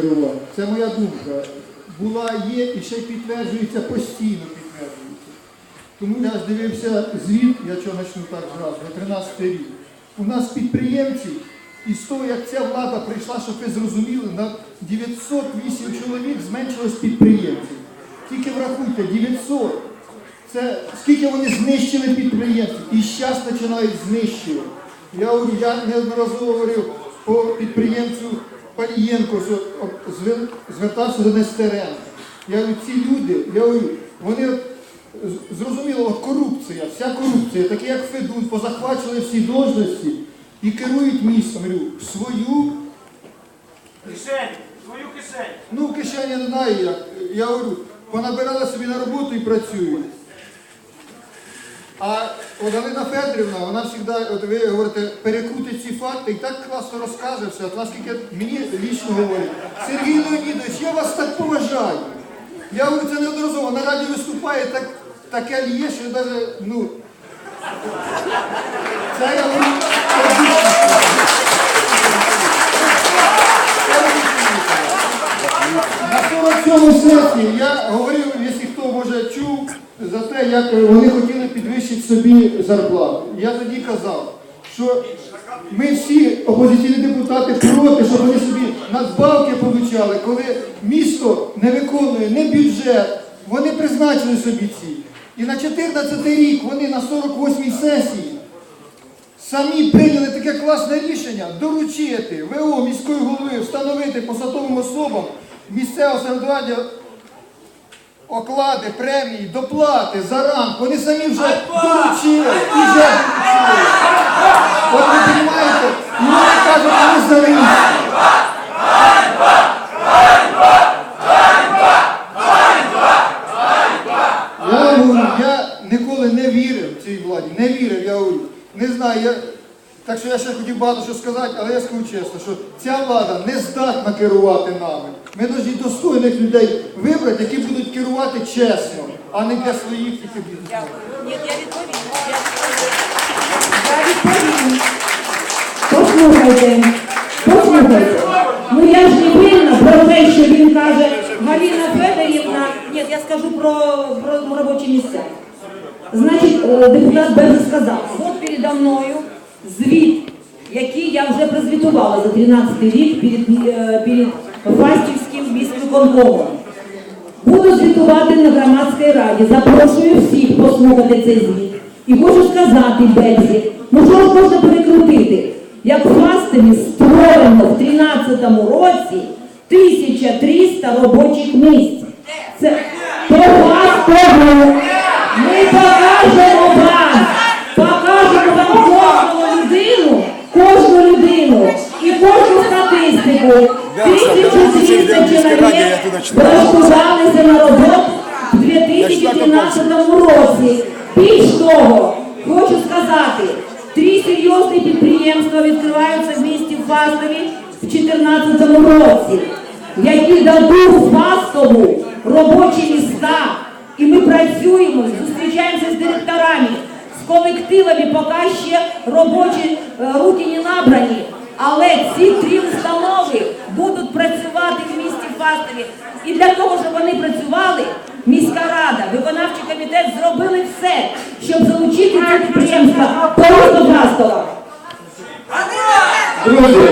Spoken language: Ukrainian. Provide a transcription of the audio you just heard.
керувати. Це моя думка. Була, є і ще підтверджується, постійно підтверджується. Тому я дивився звіт, я чого почну так зразу, на 13 рік. У нас підприємці, і з того, як ця влада прийшла, щоб ви зрозуміли, на 908 чоловік зменшилось підприємців. Тільки врахуйте, 900. Це скільки вони знищили підприємців і зараз починають знищувати. Я я неодноразово говорив по підприємцю Звер- звертався до Нестеренка. Я говорю, ці люди, я говорю, вони от, зрозуміло, от корупція, вся корупція, такі як Федун, позахвачували всі должності і керують містом. Я говорю, свою Кишень, свою кишень. Ну, в кишені не знаю як. Я говорю, понабирали собі на роботу і працюють. А от Галина Федорівна, вона завжди, от ви говорите, перекрутить ці факти і так класно розкаже все. От наскільки мені лічно говорить, Сергій Леонідович, я вас так поважаю. Я говорю, це неодноразово, на радіо виступає так, таке є, що навіть, ну, це я говорю, На 47 сесії я говорив, якщо хто може чув, за те, як вони хотіли підвищити собі зарплату. Я тоді казав, що ми всі опозиційні депутати проти, щоб вони собі надбавки получали, коли місто не виконує не бюджет, вони призначили собі ці. І на 14 рік вони на 48 сесії самі прийняли таке класне рішення доручити ВО міської голови встановити посадовим особам місцевого самоврядування оклади, премії, доплати за ранг. Вони самі вже доручили і вже. От ви розумієте, і вони кажуть, ми рішення. Я я ніколи не вірив цій владі, не вірив, я говорю. Не знаю, я... так що я ще хотів багато що сказати, але я скажу чесно, що ця влада не здатна керувати нами. Ми повинні достойних людей вибрати, які будуть керувати чесно, а не для своїх тільки бізнесів. Ні, я відповім. Я відповім. Послухайте, послухайте. Ну я ж не винна про те, що він каже, Галина Федорівна, Ні, я скажу про, про робочі місця. значить, е, депутат Берзе сказав, От передо мною звіт, який я вже прозвітувала за 13 рік перед, е, перед Фастівським міськвиконкомом. буду звітувати на громадській раді, запрошую всіх послухати цей звіт. І хочу сказати Берзі, ну можна перекрутити? Як Фастові створено в 13-му році 1300 робочих місць. Це по Фастову. Ми покажемо кожну і кожну статистику. 1300 чоловік влаштувалися на роботу в 2013 році. Більш того, хочу сказати, три серйозні підприємства відкриваються в місті Фастові в 2014 році, які дадуть Фастову робочі міста. І ми працюємо, зустрічаємося з директорами, з колективами, поки ще робочі е, руки не набрані. Але ці три установи будуть працювати в місті Фастові. І для того, щоб вони працювали, міська рада, виконавчий комітет зробили все, щоб залучити ці підприємства до Фастова. Друзі,